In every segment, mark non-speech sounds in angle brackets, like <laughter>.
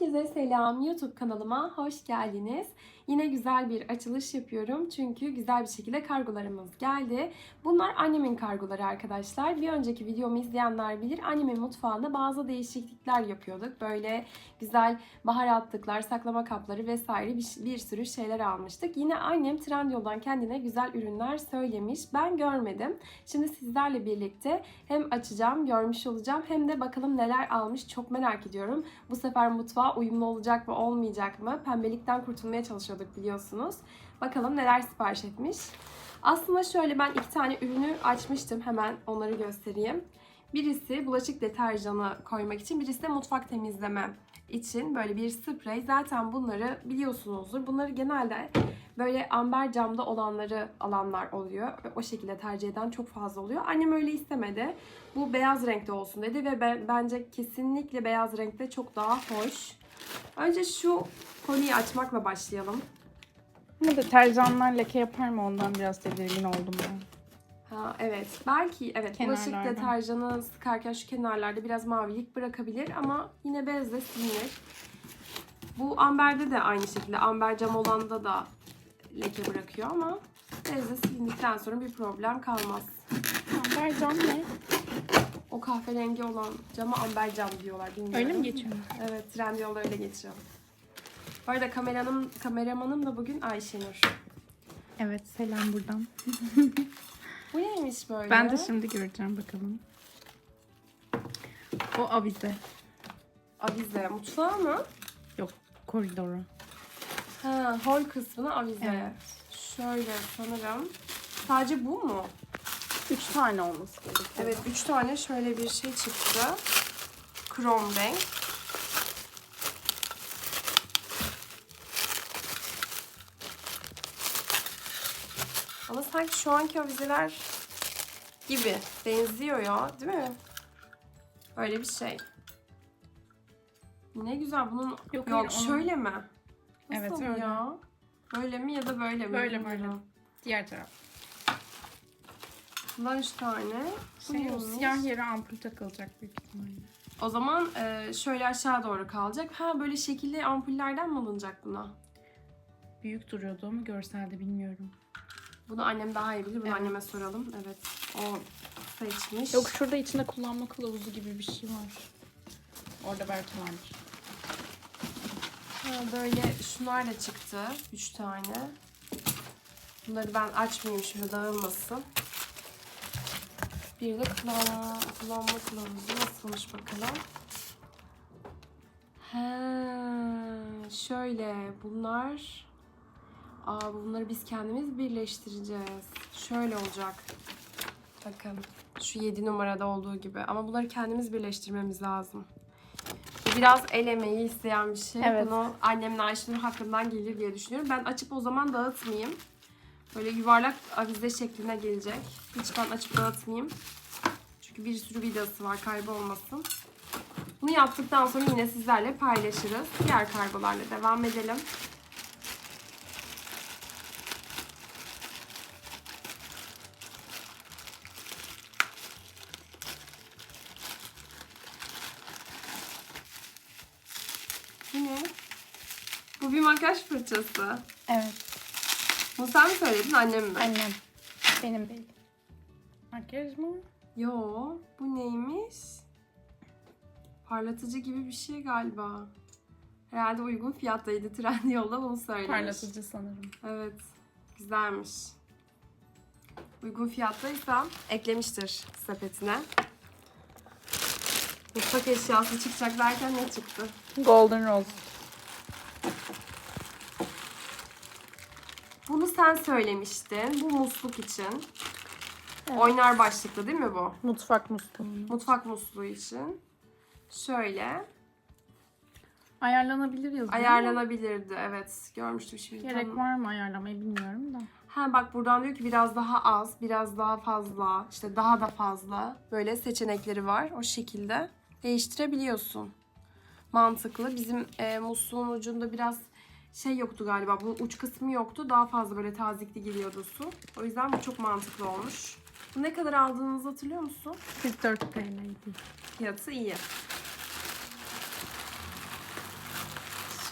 Herkese selam. YouTube kanalıma hoş geldiniz. Yine güzel bir açılış yapıyorum. Çünkü güzel bir şekilde kargolarımız geldi. Bunlar annemin kargoları arkadaşlar. Bir önceki videomu izleyenler bilir. Annemin mutfağında bazı değişiklikler yapıyorduk. Böyle güzel baharatlıklar, saklama kapları vesaire bir, bir sürü şeyler almıştık. Yine annem Trendyol'dan kendine güzel ürünler söylemiş. Ben görmedim. Şimdi sizlerle birlikte hem açacağım, görmüş olacağım hem de bakalım neler almış çok merak ediyorum. Bu sefer mutfağa uyumlu olacak mı, olmayacak mı? Pembelikten kurtulmaya çalışıyorduk biliyorsunuz. Bakalım neler sipariş etmiş. Aslında şöyle ben iki tane ürünü açmıştım. Hemen onları göstereyim. Birisi bulaşık deterjanı koymak için, birisi de mutfak temizleme için böyle bir sprey. Zaten bunları biliyorsunuzdur. Bunları genelde böyle amber camda olanları alanlar oluyor. Ve o şekilde tercih eden çok fazla oluyor. Annem öyle istemedi. Bu beyaz renkte olsun dedi ve ben, bence kesinlikle beyaz renkte çok daha hoş. Önce şu koliyi açmakla başlayalım. Ama deterjanlar leke yapar mı ondan biraz tedirgin oldum ben. Ha evet. Belki evet bulaşık deterjanı sıkarken şu kenarlarda biraz mavilik bırakabilir ama yine bezle silinir. Bu amberde de aynı şekilde amber cam olanda da leke bırakıyor ama bezle silindikten sonra bir problem kalmaz. Amber cam ne? O kahverengi olan cama amber cam diyorlar bilmiyorum. Öyle mi geçiyor? Evet Trendyol'da öyle geçiyor. Bu arada kameranın, kameramanım da bugün Ayşenur. Evet selam buradan. Bu neymiş böyle? Ben de şimdi göreceğim bakalım. O avize. Avize. Mutfağı mı? Yok koridoru. Ha, hol kısmına avize. Evet. Şöyle sanırım. Sadece bu mu? Üç tane olması gerekiyor. Evet, üç tane şöyle bir şey çıktı. Krom renk. Ama sanki şu anki avizeler gibi benziyor ya, değil mi? Öyle bir şey. Ne güzel bunun Yok, yok, şöyle mi? Evet, öyle. ya? Böyle mi ya da böyle mi? Böyle, böyle. Diğer taraf. Bunlar üç tane. Bu Şey, o neymiş? siyah yere ampul takılacak büyük ihtimalle. O zaman e, şöyle aşağı doğru kalacak. Ha böyle şekilli ampullerden mi alınacak buna? Büyük duruyordu ama görselde bilmiyorum. Bunu annem daha iyi bilir. Bunu Evet. anneme soralım. Evet. O seçmiş. Yok şurada içinde kullanma kılavuzu gibi bir şey var. Orada belki vardır. Ha, böyle şunlar da çıktı. Üç tane. Bunları ben açmayayım şimdi dağılmasın. Bir de kullanma, kullanma kılavuzu nasılmış bakalım. He, şöyle bunlar. Aa, bunları biz kendimiz birleştireceğiz. Şöyle olacak. Bakın şu 7 numarada olduğu gibi. Ama bunları kendimiz birleştirmemiz lazım. Biraz el emeği isteyen bir şey. Evet. Bunu annemle Ayşenur hakkından gelir diye düşünüyorum. Ben açıp o zaman dağıtmayayım. Böyle yuvarlak avize şekline gelecek. Hiç ben açıp dağıtmayayım. Çünkü bir sürü vidası var kaybolmasın. Bunu yaptıktan sonra yine sizlerle paylaşırız. Diğer kargolarla devam edelim. Bu ne? Bu bir makyaj fırçası. Evet. Bunu sen mi söyledin annem mi? Annem. Benim değil. Makyaj mı? Yo, bu neymiş? Parlatıcı gibi bir şey galiba. Herhalde uygun fiyattaydı. Trendyol'da bunu söylemiş. Parlatıcı sanırım. Evet, güzelmiş. Uygun fiyattaysa eklemiştir sepetine. Mutfak eşyası çıkacak derken ne çıktı? Golden Rose. Sen söylemiştin. Bu musluk için. Evet. Oynar başlıklı değil mi bu? Mutfak musluğu. Mutfak musluğu için. Şöyle. Ayarlanabilir yazıyor. Ayarlanabilirdi. Evet. Görmüştüm şimdi. Gerek Tam- var mı ayarlamayı bilmiyorum da. Ha bak buradan diyor ki biraz daha az, biraz daha fazla, işte daha da fazla böyle seçenekleri var. O şekilde değiştirebiliyorsun. Mantıklı. Bizim e, musluğun ucunda biraz şey yoktu galiba. Bu uç kısmı yoktu. Daha fazla böyle tazikli geliyordu su. O yüzden bu çok mantıklı olmuş. Bu ne kadar aldığınızı hatırlıyor musun? 44 TL'ydi. Fiyatı iyi.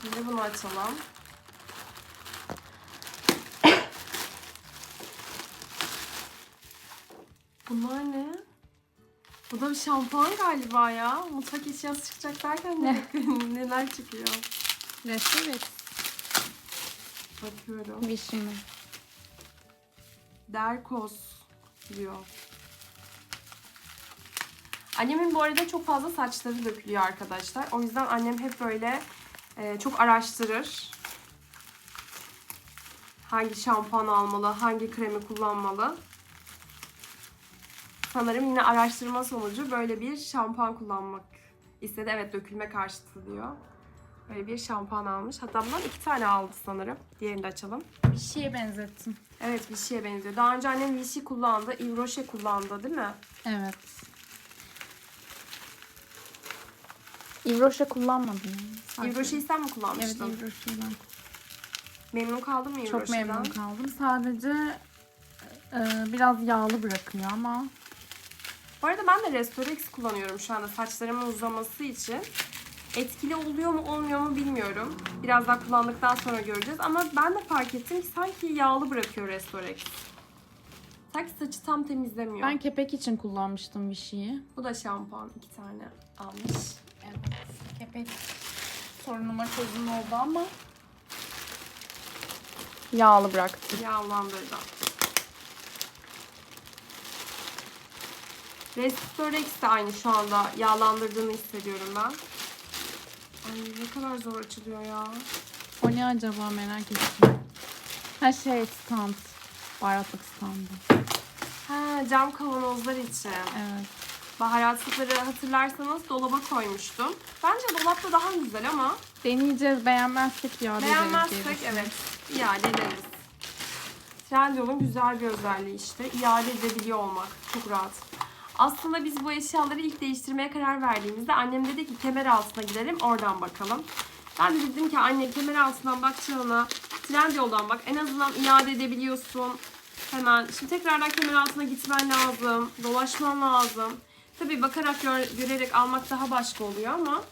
Şimdi bunu açalım. Bunlar ne? Bu da bir şampuan galiba ya. Mutfak eşyası çıkacak derken ne? <laughs> neler çıkıyor? Restorex. Bakıyorum. Vişimi. Derkos diyor. Annemin bu arada çok fazla saçları dökülüyor arkadaşlar. O yüzden annem hep böyle e, çok araştırır. Hangi şampuan almalı, hangi kremi kullanmalı. Sanırım yine araştırma sonucu böyle bir şampuan kullanmak istedi. Evet dökülme karşıtı diyor. Böyle bir şampuan almış. Hatta bundan iki tane aldı sanırım. Diğerini de açalım. Vichy'ye benzettim. Evet Vichy'ye benziyor. Daha önce annem Vichy kullandı. Yves Rocher kullandı değil mi? Evet. Yves Rocher kullanmadım. Yves Rocher'i sen mi Evet kullanmıştın? Yves Rocher'i ben Memnun kaldın mı Yves çok Rocher'den? memnun kaldım. Sadece e, biraz yağlı bırakıyor ama Bu arada ben de Restorex kullanıyorum şu anda saçlarımın uzaması için. Etkili oluyor mu olmuyor mu bilmiyorum. Biraz daha kullandıktan sonra göreceğiz. Ama ben de fark ettim ki sanki yağlı bırakıyor Restorex. Sanki saçı tam temizlemiyor. ben kepek için kullanmıştım Vichy'yi. Bu da şampuan iki tane almış. Evet. Kepek sorunuma çözüm oldu ama yağlı bıraktı. Yağlandırdı. Restorex de aynı şu anda yağlandırdığını hissediyorum ben. Ay ne kadar zor açılıyor ya. O ne acaba merak ettim. Ha şey stand. Baharatlık standı. Ha cam kavanozlar için. Evet. Baharatlıkları hatırlarsanız dolaba koymuştum. Bence dolapta daha güzel ama Deneyeceğiz. Beğenmezsek diye beğenmezsek evet iade ederiz. Trendyol'un güzel bir özelliği işte. iade edebiliyor olmak. Çok rahat. Aslında biz bu eşyaları ilk değiştirmeye karar verdiğimizde annem dedi ki kemer altına gidelim oradan bakalım. Ben de dedim ki anne kemer altından bakacağına Trendyol'dan bak. En azından iade edebiliyorsun. Hemen. Şimdi tekrardan kemer altına gitmen lazım. Dolaşman lazım. Tabii bakarak gör- görerek almak daha başka oluyor ama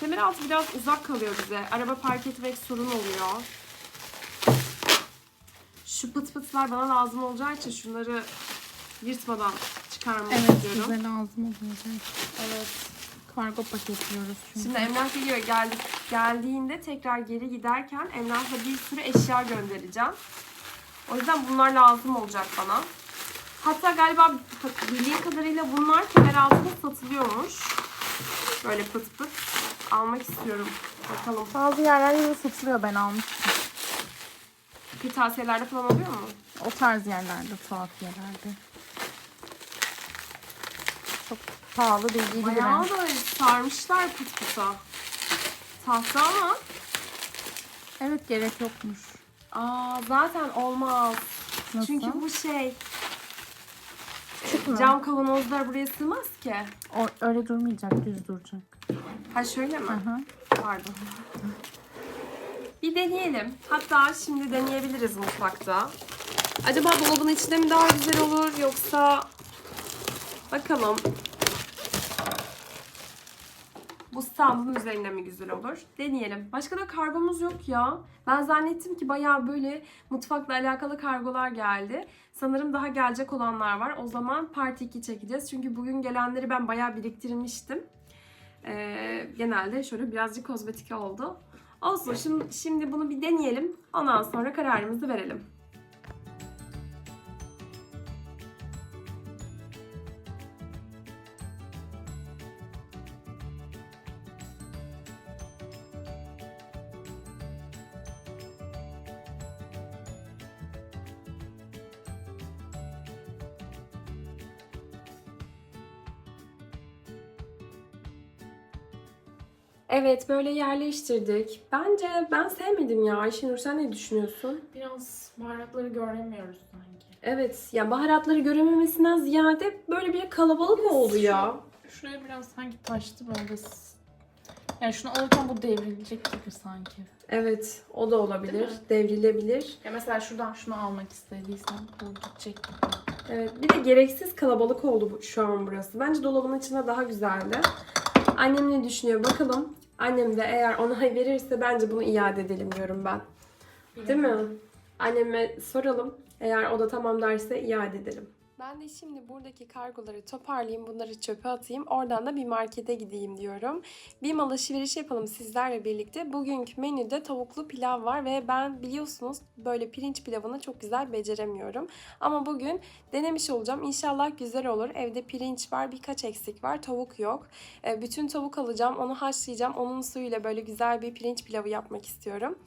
kemer altı biraz uzak kalıyor bize. Araba park etmek sorun oluyor. Şu pıt pıtlar bana lazım olacağı için şunları yırtmadan çıkarmak Evet istiyorum. size lazım olacak. Evet. Kargo paketliyoruz çünkü. Şimdi Emrah geliyor. Geldik, geldiğinde tekrar geri giderken Emrah'la bir sürü eşya göndereceğim. O yüzden bunlar lazım olacak bana. Hatta galiba bildiğim kadarıyla bunlar kemer altında satılıyormuş. Böyle pıt pıt. Almak istiyorum. Bakalım. Bazı yerlerde de satılıyor ben almıştım. Kırtasiyelerde falan oluyor mu? O tarz yerlerde, tuhaf yerlerde. Pahalı değil, iyi bir Bayağı da sarmışlar pıt pıta. Tahta ama Evet gerek yokmuş. aa, zaten olmaz. Nasıl? Çünkü bu şey Küçük mü? cam kavanozlar buraya sığmaz ki. O, öyle durmayacak, düz duracak. Ha şöyle mi? Hı hı. Pardon. Bir deneyelim. Hatta şimdi deneyebiliriz mutfakta. Acaba dolabın içinde mi daha güzel olur yoksa bakalım. Bu standın üzerinde mi güzel olur? Deneyelim. Başka da kargomuz yok ya. Ben zannettim ki bayağı böyle mutfakla alakalı kargolar geldi. Sanırım daha gelecek olanlar var. O zaman part 2 çekeceğiz. Çünkü bugün gelenleri ben bayağı biriktirmiştim. Ee, genelde şöyle birazcık kozmetik oldu. Olsun şimdi, şimdi bunu bir deneyelim. Ondan sonra kararımızı verelim. Evet böyle yerleştirdik. Bence ben sevmedim ya. Ayşenur sen ne düşünüyorsun? Biraz baharatları göremiyoruz sanki. Evet ya baharatları görememesinden ziyade böyle bir kalabalık oldu ya. Şuraya biraz sanki taştı böyle. Yani şunu alırken bu devrilecek gibi sanki. Evet o da olabilir. Değil mi? Devrilebilir. Ya mesela şuradan şunu almak istediysem bu gidecek gibi. Evet bir de gereksiz kalabalık oldu bu, şu an burası. Bence dolabın içinde daha güzeldi. Annem ne düşünüyor bakalım. Annem de eğer onay <laughs> verirse bence bunu iade edelim diyorum ben. Değil mi? Anneme soralım. Eğer o da tamam derse iade edelim. Ben de şimdi buradaki kargoları toparlayayım, bunları çöpe atayım. Oradan da bir markete gideyim diyorum. Bir mal alışveriş yapalım sizlerle birlikte. Bugünkü menüde tavuklu pilav var ve ben biliyorsunuz böyle pirinç pilavını çok güzel beceremiyorum. Ama bugün denemiş olacağım. İnşallah güzel olur. Evde pirinç var, birkaç eksik var, tavuk yok. E, bütün tavuk alacağım, onu haşlayacağım. Onun suyuyla böyle güzel bir pirinç pilavı yapmak istiyorum.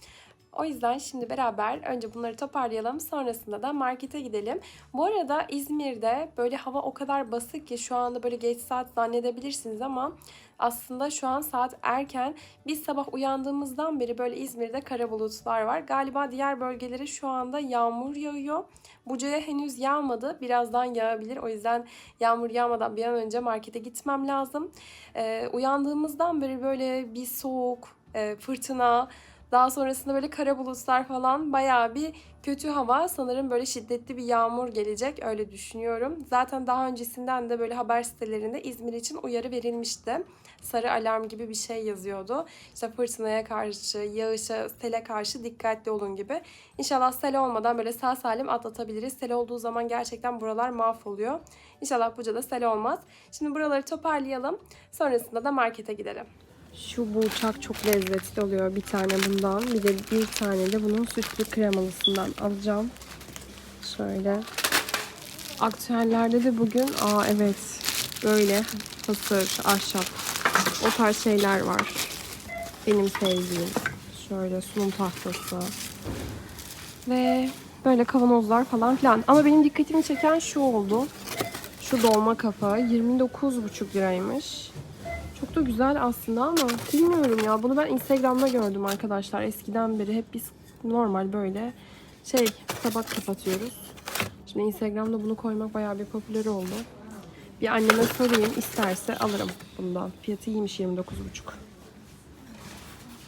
O yüzden şimdi beraber önce bunları toparlayalım. Sonrasında da markete gidelim. Bu arada İzmir'de böyle hava o kadar basık ki şu anda böyle geç saat zannedebilirsiniz ama aslında şu an saat erken. Biz sabah uyandığımızdan beri böyle İzmir'de kara bulutlar var. Galiba diğer bölgelere şu anda yağmur yağıyor. Buca'ya henüz yağmadı. Birazdan yağabilir. O yüzden yağmur yağmadan bir an önce markete gitmem lazım. Ee, uyandığımızdan beri böyle bir soğuk, e, fırtına, daha sonrasında böyle kara bulutlar falan bayağı bir kötü hava. Sanırım böyle şiddetli bir yağmur gelecek öyle düşünüyorum. Zaten daha öncesinden de böyle haber sitelerinde İzmir için uyarı verilmişti. Sarı alarm gibi bir şey yazıyordu. İşte fırtınaya karşı, yağışa, sele karşı dikkatli olun gibi. İnşallah sel olmadan böyle sağ salim atlatabiliriz. Sel olduğu zaman gerçekten buralar mahvoluyor. İnşallah Buca'da sel olmaz. Şimdi buraları toparlayalım. Sonrasında da markete gidelim. Şu burçak çok lezzetli oluyor. Bir tane bundan. Bir de bir tane de bunun sütlü kremalısından alacağım. Şöyle. Aktüellerde de bugün aa evet böyle hasır, ahşap o tarz şeyler var. Benim sevdiğim. Şöyle sunum tahtası. Ve böyle kavanozlar falan filan. Ama benim dikkatimi çeken şu oldu. Şu dolma kafa 29,5 liraymış. Çok da güzel aslında ama bilmiyorum ya. Bunu ben Instagram'da gördüm arkadaşlar. Eskiden beri hep biz normal böyle şey tabak kapatıyoruz. Şimdi Instagram'da bunu koymak bayağı bir popüler oldu. Bir anneme sorayım isterse alırım bundan. Fiyatı iyiymiş 29,5.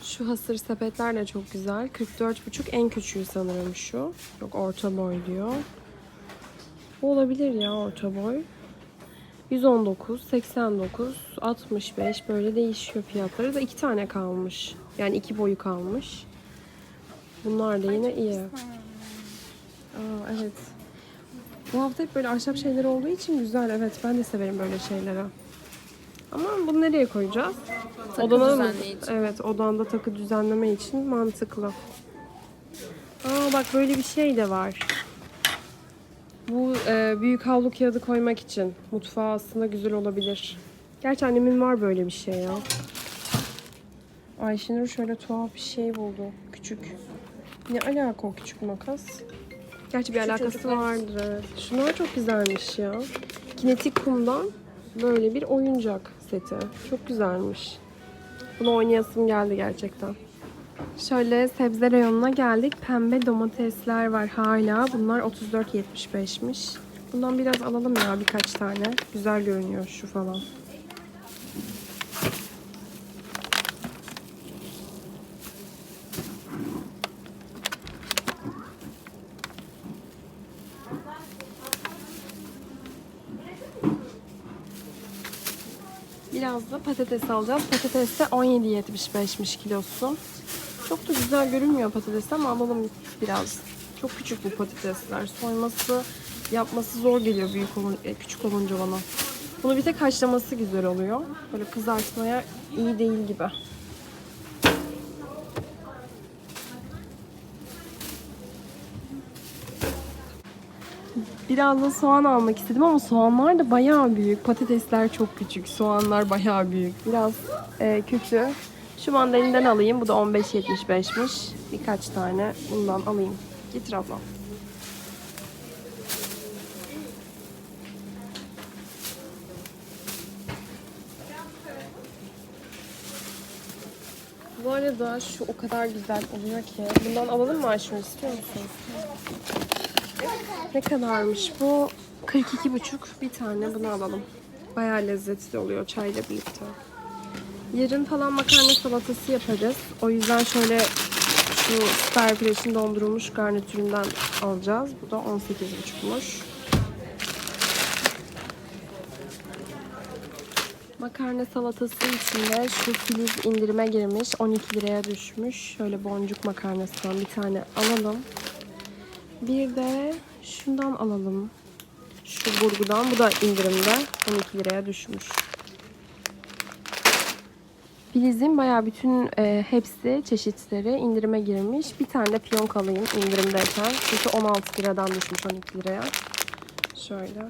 Şu hasır sepetler de çok güzel. 44,5 en küçüğü sanırım şu. Yok orta boy diyor. Bu olabilir ya orta boy. 119, 89, 65 böyle değişiyor fiyatları da iki tane kalmış. Yani iki boyu kalmış. Bunlar da yine iyi. Aa, evet. Bu hafta hep böyle ahşap şeyler olduğu için güzel. Evet ben de severim böyle şeyleri. Ama bunu nereye koyacağız? Takı mı? düzenleyici. Evet odanda takı düzenleme için mantıklı. Aa bak böyle bir şey de var. Bu e, büyük havlu kağıdı koymak için mutfağa aslında güzel olabilir. Gerçi annemin var böyle bir şey ya. Ayşenur şöyle tuhaf bir şey buldu. Küçük. Ne alaka o küçük makas? Gerçi bir alakası çocuklar vardır. evet. Şunlar çok güzelmiş ya. Kinetik kumdan böyle bir oyuncak seti. Çok güzelmiş. Bunu oynayasım geldi gerçekten. Şöyle sebze reyonuna geldik. Pembe domatesler var hala. Bunlar 34.75'miş. Bundan biraz alalım ya birkaç tane. Güzel görünüyor şu falan. Biraz da patates alacağız. Patates de 17.75'miş kilosu. Çok da güzel görünmüyor patates ama alalım biraz. Çok küçük bu patatesler. Soyması, yapması zor geliyor büyük olun, e, küçük olunca bana. Bunu bir tek haşlaması güzel oluyor. Böyle kızartmaya iyi değil gibi. Biraz da soğan almak istedim ama soğanlar da bayağı büyük. Patatesler çok küçük. Soğanlar bayağı büyük. Biraz e, kötü. Şu mandalinden alayım. Bu da 15.75'miş. Birkaç tane bundan alayım. Getir abla. Bu arada şu o kadar güzel oluyor ki. Bundan alalım mı Ayşe? istiyor musun? Ne kadarmış bu? 42,5 bir tane bunu alalım. Bayağı lezzetli oluyor çayla birlikte. Yarın falan makarna salatası yaparız. O yüzden şöyle şu Starfresh'in dondurulmuş garnitüründen alacağız. Bu da 18,5'muş. Makarna salatası içinde şu filiz indirime girmiş. 12 liraya düşmüş. Şöyle boncuk makarnasından bir tane alalım. Bir de şundan alalım. Şu burgudan. Bu da indirimde. 12 liraya düşmüş. Filiz'in bayağı bütün e, hepsi çeşitleri indirime girmiş. Bir tane de piyonk alayım indirimdeyken. Çünkü 16 liradan düşmüş 12 liraya. Şöyle.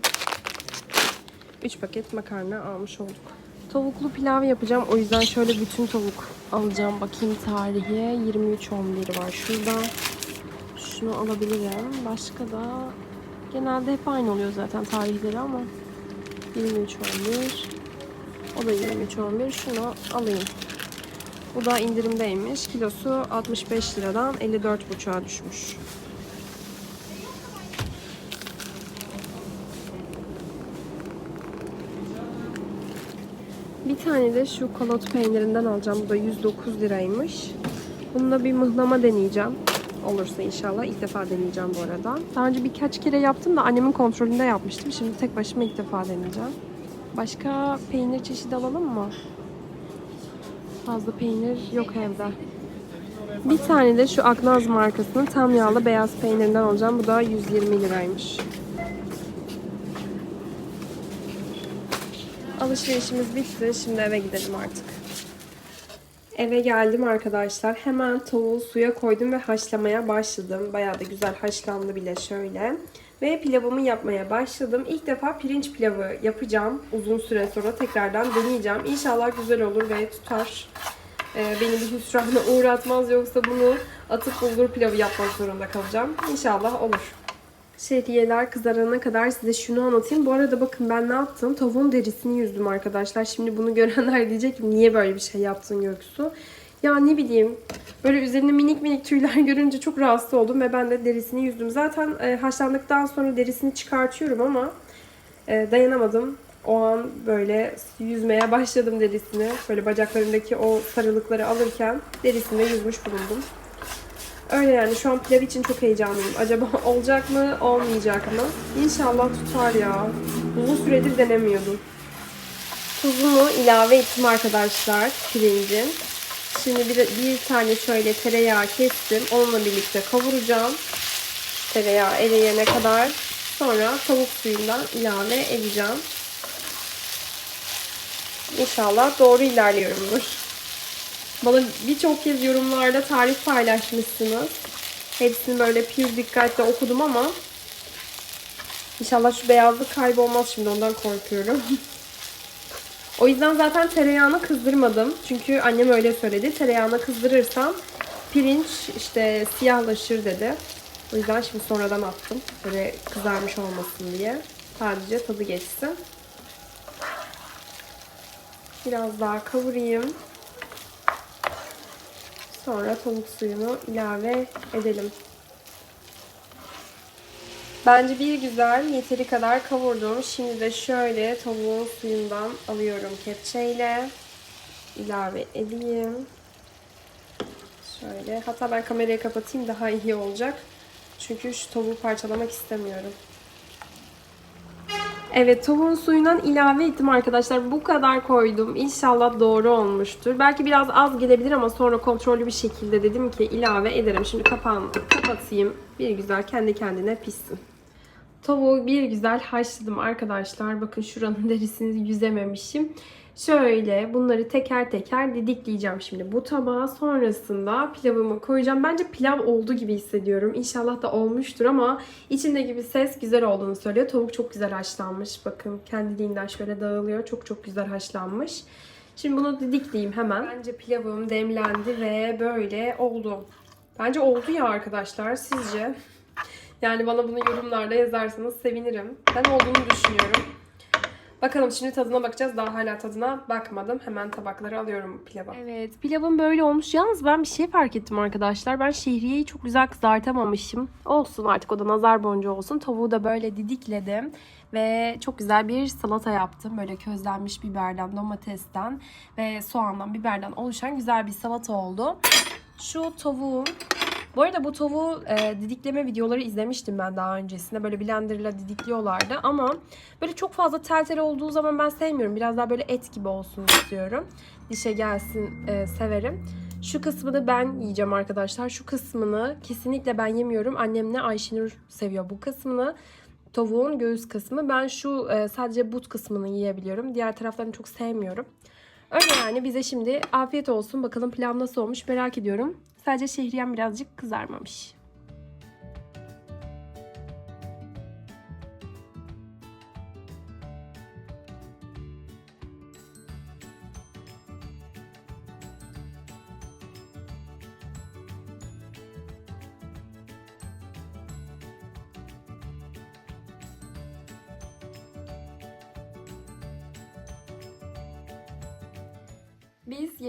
3 paket makarna almış olduk. Tavuklu pilav yapacağım. O yüzden şöyle bütün tavuk alacağım. Bakayım tarihi. 23.11 var şurada. Şunu alabilirim. Başka da genelde hep aynı oluyor zaten tarihleri ama 23.11 o da 23.11 şunu alayım. Bu da indirimdeymiş. Kilosu 65 liradan 54,5'a düşmüş. Bir tane de şu kolot peynirinden alacağım. Bu da 109 liraymış. Bununla bir mıhlama deneyeceğim. Olursa inşallah. ilk defa deneyeceğim bu arada. Daha önce birkaç kere yaptım da annemin kontrolünde yapmıştım. Şimdi tek başıma ilk defa deneyeceğim. Başka peynir çeşidi alalım mı? Fazla peynir yok evde. Bir tane de şu Aknaz markasının tam yağlı beyaz peynirinden alacağım. Bu da 120 liraymış. Alışverişimiz bitti. Şimdi eve gidelim artık. Eve geldim arkadaşlar. Hemen tavuğu suya koydum ve haşlamaya başladım. Bayağı da güzel haşlandı bile şöyle. Ve pilavımı yapmaya başladım. İlk defa pirinç pilavı yapacağım. Uzun süre sonra tekrardan deneyeceğim. İnşallah güzel olur ve tutar. Ee, beni bir hüsrana uğratmaz. Yoksa bunu atıp bulgur pilavı yapmak zorunda kalacağım. İnşallah olur. Şehriyeler kızarana kadar size şunu anlatayım. Bu arada bakın ben ne yaptım? Tavuğun derisini yüzdüm arkadaşlar. Şimdi bunu <laughs> görenler diyecek ki niye böyle bir şey yaptın Göksu? Ya ne bileyim böyle üzerinde minik minik tüyler <laughs> görünce çok rahatsız oldum ve ben de derisini yüzdüm. Zaten e, haşlandıktan sonra derisini çıkartıyorum ama e, dayanamadım. O an böyle yüzmeye başladım derisini. Böyle bacaklarındaki o sarılıkları alırken derisini de yüzmüş bulundum. Öyle yani şu an pilav için çok heyecanlıyım. Acaba <laughs> olacak mı, olmayacak mı? İnşallah tutar ya. Uzun süredir denemiyordum. Tuzunu ilave ettim arkadaşlar pirincin. Şimdi bir, bir tane şöyle tereyağı kestim. Onunla birlikte kavuracağım. Tereyağı eriyene kadar. Sonra tavuk suyundan ilave edeceğim. İnşallah doğru ilerliyorumdur. Bana birçok kez yorumlarda tarif paylaşmışsınız. Hepsini böyle pür dikkatle okudum ama İnşallah şu beyazlık kaybolmaz şimdi ondan korkuyorum. <laughs> o yüzden zaten tereyağını kızdırmadım. Çünkü annem öyle söyledi. Tereyağını kızdırırsam pirinç işte siyahlaşır dedi. O yüzden şimdi sonradan attım. Böyle kızarmış olmasın diye. Sadece tadı geçsin. Biraz daha kavurayım. Sonra tavuk suyunu ilave edelim. Bence bir güzel yeteri kadar kavurdum. Şimdi de şöyle tavuğun suyundan alıyorum kepçeyle. ilave edeyim. Şöyle. Hatta ben kamerayı kapatayım daha iyi olacak. Çünkü şu tavuğu parçalamak istemiyorum. Evet tavuğun suyundan ilave ettim arkadaşlar. Bu kadar koydum. İnşallah doğru olmuştur. Belki biraz az gelebilir ama sonra kontrollü bir şekilde dedim ki ilave ederim. Şimdi kapağını kapatayım. Bir güzel kendi kendine pişsin. Tavuğu bir güzel haşladım arkadaşlar. Bakın şuranın <laughs> derisini yüzememişim. Şöyle bunları teker teker didikleyeceğim şimdi bu tabağa. Sonrasında pilavımı koyacağım. Bence pilav oldu gibi hissediyorum. İnşallah da olmuştur ama içindeki bir ses güzel olduğunu söylüyor. Tavuk çok güzel haşlanmış. Bakın kendiliğinden şöyle dağılıyor. Çok çok güzel haşlanmış. Şimdi bunu didikleyeyim hemen. Bence pilavım demlendi ve böyle oldu. Bence oldu ya arkadaşlar. Sizce? Yani bana bunu yorumlarda yazarsanız sevinirim. Ben olduğunu düşünüyorum. Bakalım şimdi tadına bakacağız. Daha hala tadına bakmadım. Hemen tabakları alıyorum pilava. Evet pilavım böyle olmuş. Yalnız ben bir şey fark ettim arkadaşlar. Ben şehriyeyi çok güzel kızartamamışım. Olsun artık o da nazar boncuğu olsun. Tavuğu da böyle didikledim. Ve çok güzel bir salata yaptım. Böyle közlenmiş biberden, domatesten ve soğandan, biberden oluşan güzel bir salata oldu. Şu tavuğun Bu arada bu tavuğu e, didikleme videoları izlemiştim ben daha öncesinde. Böyle blenderla didikliyorlardı ama böyle çok fazla tel tel olduğu zaman ben sevmiyorum. Biraz daha böyle et gibi olsun istiyorum. Dişe gelsin e, severim. Şu kısmını ben yiyeceğim arkadaşlar. Şu kısmını kesinlikle ben yemiyorum. Annemle Ayşenur seviyor bu kısmını. Tavuğun göğüs kısmı. Ben şu e, sadece but kısmını yiyebiliyorum. Diğer taraflarını çok sevmiyorum. Öyle yani bize şimdi afiyet olsun. Bakalım pilav nasıl olmuş merak ediyorum. Sadece şehriyem birazcık kızarmamış.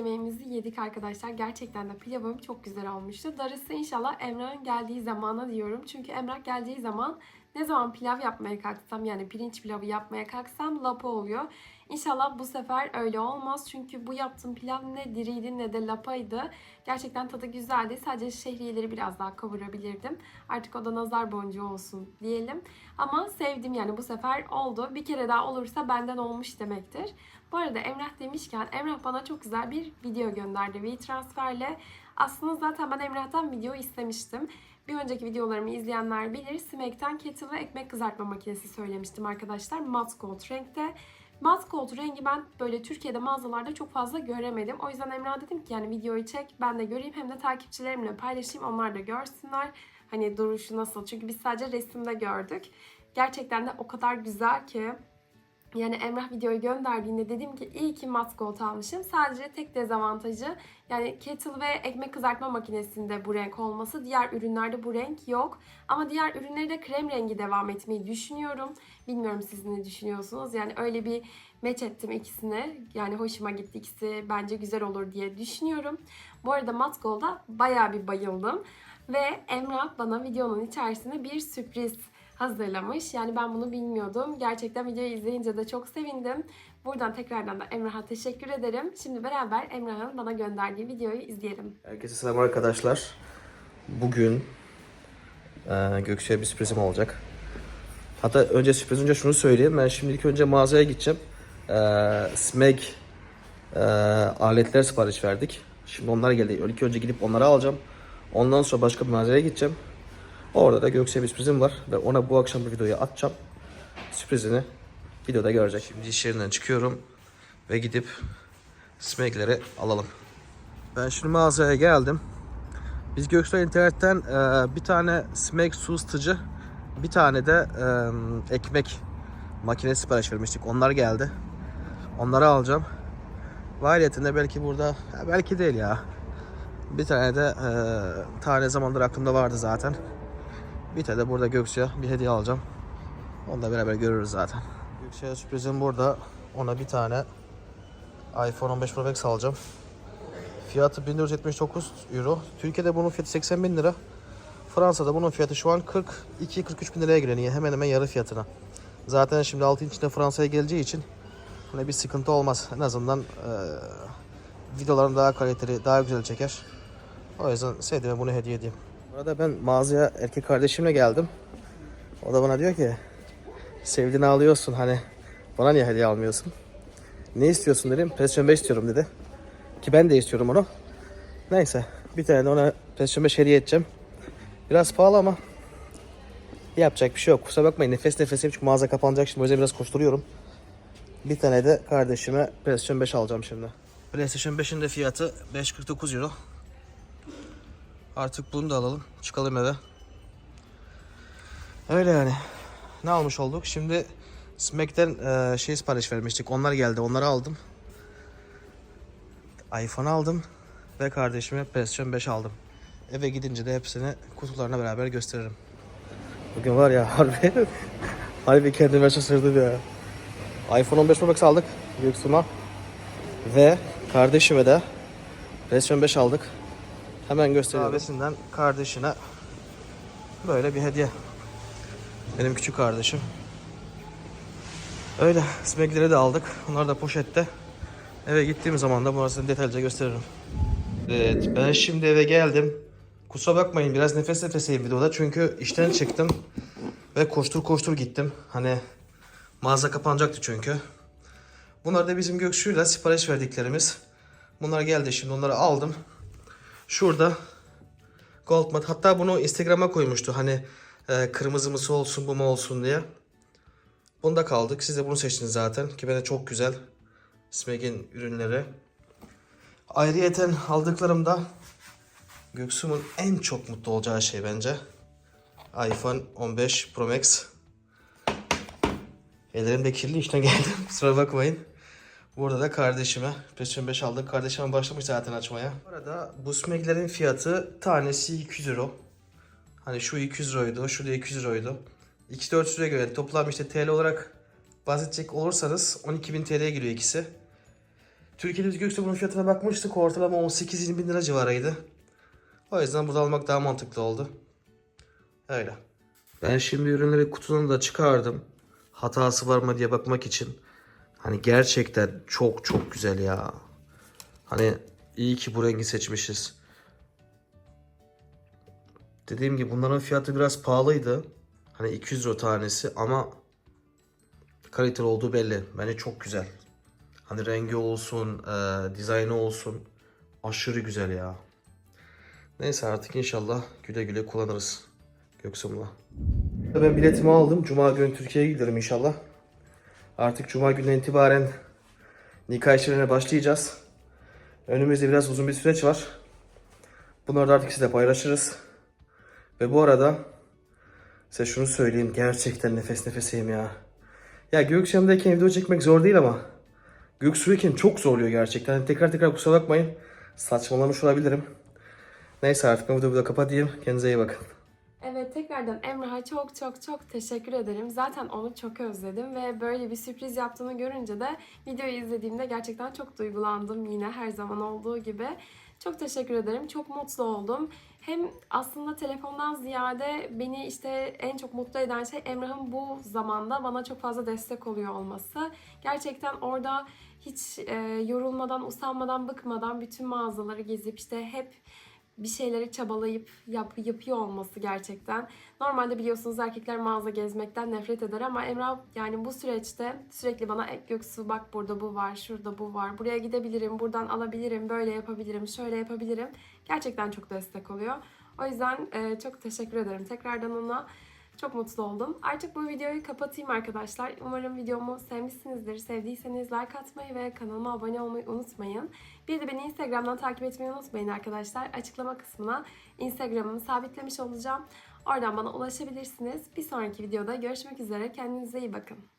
Yemeğimizi yedik arkadaşlar. Gerçekten de pilavım çok güzel olmuştu. Darısı inşallah Emrah'ın geldiği zamana diyorum. Çünkü Emrah geldiği zaman ne zaman pilav yapmaya kalksam yani pirinç pilavı yapmaya kalksam lapa oluyor. İnşallah bu sefer öyle olmaz. Çünkü bu yaptığım pilav ne diriydi ne de lapaydı. Gerçekten tadı güzeldi. Sadece şehriyeleri biraz daha kavurabilirdim. Artık o da nazar boncuğu olsun diyelim. Ama sevdim yani bu sefer oldu. Bir kere daha olursa benden olmuş demektir. Bu arada Emrah demişken Emrah bana çok güzel bir video gönderdi WeTransfer'le. Aslında zaten ben Emrah'tan video istemiştim. Bir önceki videolarımı izleyenler bilir. Smek'ten kettle ve ekmek kızartma makinesi söylemiştim arkadaşlar. Mat gold renkte. Mat gold rengi ben böyle Türkiye'de mağazalarda çok fazla göremedim. O yüzden Emrah dedim ki yani videoyu çek ben de göreyim hem de takipçilerimle paylaşayım onlar da görsünler. Hani duruşu nasıl çünkü biz sadece resimde gördük. Gerçekten de o kadar güzel ki yani Emrah videoyu gönderdiğinde dedim ki iyi ki mat gold almışım. Sadece tek dezavantajı yani kettle ve ekmek kızartma makinesinde bu renk olması. Diğer ürünlerde bu renk yok. Ama diğer ürünleri de krem rengi devam etmeyi düşünüyorum. Bilmiyorum siz ne düşünüyorsunuz. Yani öyle bir meç ettim ikisini. Yani hoşuma gitti ikisi bence güzel olur diye düşünüyorum. Bu arada mat gold'a bayağı bir bayıldım. Ve Emrah bana videonun içerisinde bir sürpriz hazırlamış. Yani ben bunu bilmiyordum. Gerçekten videoyu izleyince de çok sevindim. Buradan tekrardan da Emrah'a teşekkür ederim. Şimdi beraber Emrah'ın bana gönderdiği videoyu izleyelim. Herkese selam arkadaşlar. Bugün e, Gökçe'ye bir sürprizim olacak. Hatta önce sürpriz önce şunu söyleyeyim. Ben şimdi ilk önce mağazaya gideceğim. E, Smeg e, aletler sipariş verdik. Şimdi onlar geldi. İlk önce gidip onları alacağım. Ondan sonra başka bir mağazaya gideceğim. Orada da Gökçe'ye bir sürprizim var. Ve ona bu akşam bir videoyu atacağım. Sürprizini videoda görecek. Şimdi iş yerinden çıkıyorum. Ve gidip Smeg'leri alalım. Ben şimdi mağazaya geldim. Biz Göksu'ya internetten e, bir tane smek su ısıtıcı, bir tane de e, ekmek makinesi sipariş vermiştik. Onlar geldi. Onları alacağım. Valiyetinde belki burada, ya belki değil ya. Bir tane de e, tane zamandır aklımda vardı zaten. Bir tane de burada Göksu'ya bir hediye alacağım. Onu da beraber görürüz zaten. Göksu'ya sürprizim burada. Ona bir tane iPhone 15 Pro Max alacağım. Fiyatı 1479 euro. Türkiye'de bunun fiyatı 80 bin lira. Fransa'da bunun fiyatı şu an 42-43 bin liraya geliyor. Hemen hemen yarı fiyatına. Zaten şimdi 6 içinde Fransa'ya geleceği için hani bir sıkıntı olmaz. En azından e, videolarını daha kaliteli, daha güzel çeker. O yüzden sevdiğime bunu hediye edeyim. Bu arada ben mağazaya erkek kardeşimle geldim. O da bana diyor ki sevdiğini alıyorsun hani bana niye hediye almıyorsun? Ne istiyorsun dedim. PlayStation 5 istiyorum dedi. Ki ben de istiyorum onu. Neyse. Bir tane de ona PlayStation 5 hediye edeceğim. Biraz pahalı ama yapacak bir şey yok. Kusura bakmayın nefes nefeseyim çünkü mağaza kapanacak şimdi o yüzden biraz koşturuyorum. Bir tane de kardeşime PlayStation 5 alacağım şimdi. PlayStation 5'in de fiyatı 5.49 euro. Artık bunu da alalım. Çıkalım eve. Öyle yani. Ne almış olduk? Şimdi Smack'ten e, şey sipariş vermiştik. Onlar geldi. Onları aldım iPhone aldım ve kardeşime PlayStation 5 aldım. Eve gidince de hepsini kutularına beraber gösteririm. Bugün var ya <laughs> harbi harbi kendime şaşırdım ya. iPhone 15 Pro Max aldık Göksu'ma ve kardeşime de PlayStation 5 aldık. Hemen gösteriyorum. Kahvesinden kardeşine böyle bir hediye. Benim küçük kardeşim. Öyle smegleri de aldık. Bunlar da poşette. Eve gittiğim zaman da burasını detaylıca gösteririm. Evet ben şimdi eve geldim. Kusura bakmayın biraz nefes nefeseyim videoda çünkü işten çıktım ve koştur koştur gittim. Hani mağaza kapanacaktı çünkü. Bunlar da bizim Göksu'yla sipariş verdiklerimiz. Bunlar geldi şimdi onları aldım. Şurada Goldmat hatta bunu Instagram'a koymuştu hani e, kırmızı mısı olsun bu mu olsun diye. Bunda kaldık. Siz de bunu seçtiniz zaten ki bence çok güzel. Smeg'in ürünleri. Ayrıyeten aldıklarımda Göksu'nun en çok mutlu olacağı şey bence. iPhone 15 Pro Max. Ellerim de kirli işten geldim. <laughs> Kusura bakmayın. Burada da kardeşime PlayStation 5 aldık. Kardeşim başlamış zaten açmaya. Bu arada bu smeglerin fiyatı tanesi 200 euro. Hani şu 200 euroydu, şu da 200 euroydu. İkisi 400 liraya göre toplam işte TL olarak bahsedecek olursanız 12.000 TL'ye geliyor ikisi. Türkiye'de biz Göksu bunun fiyatına bakmıştık. Ortalama 18-20 bin lira civarıydı. O yüzden burada almak daha mantıklı oldu. Öyle. Ben şimdi ürünleri kutudan da çıkardım. Hatası var mı diye bakmak için. Hani gerçekten çok çok güzel ya. Hani iyi ki bu rengi seçmişiz. Dediğim gibi bunların fiyatı biraz pahalıydı. Hani 200 euro tanesi ama kaliteli olduğu belli. Bence çok güzel. Hani rengi olsun, e, dizaynı olsun. Aşırı güzel ya. Neyse artık inşallah güle güle kullanırız Göksu'mla. Ben biletimi aldım. Cuma günü Türkiye'ye giderim inşallah. Artık Cuma gününden itibaren nikah işlerine başlayacağız. Önümüzde biraz uzun bir süreç var. Bunları da artık size paylaşırız. Ve bu arada size şunu söyleyeyim. Gerçekten nefes nefeseyim ya. Ya Gökçem'deyken video çekmek zor değil ama Göksu'dayken çok zorluyor gerçekten. Hani tekrar tekrar kusura bakmayın. Saçmalamış olabilirim. Neyse artık ben videoyu burada kapatayım. Kendinize iyi bakın. Evet tekrardan Emrah'a çok çok çok teşekkür ederim. Zaten onu çok özledim ve böyle bir sürpriz yaptığını görünce de videoyu izlediğimde gerçekten çok duygulandım yine her zaman olduğu gibi. Çok teşekkür ederim. Çok mutlu oldum. Hem aslında telefondan ziyade beni işte en çok mutlu eden şey Emrah'ın bu zamanda bana çok fazla destek oluyor olması. Gerçekten orada hiç e, yorulmadan, usanmadan, bıkmadan bütün mağazaları gezip işte hep bir şeyleri çabalayıp yap, yapıyor olması gerçekten. Normalde biliyorsunuz erkekler mağaza gezmekten nefret eder ama Emrah yani bu süreçte sürekli bana ek Göksu bak burada bu var, şurada bu var, buraya gidebilirim, buradan alabilirim, böyle yapabilirim, şöyle yapabilirim. Gerçekten çok destek oluyor. O yüzden e, çok teşekkür ederim tekrardan ona. Çok mutlu oldum. Artık bu videoyu kapatayım arkadaşlar. Umarım videomu sevmişsinizdir. Sevdiyseniz like atmayı ve kanalıma abone olmayı unutmayın. Bir de beni Instagram'dan takip etmeyi unutmayın arkadaşlar. Açıklama kısmına Instagram'ımı sabitlemiş olacağım. Oradan bana ulaşabilirsiniz. Bir sonraki videoda görüşmek üzere. Kendinize iyi bakın.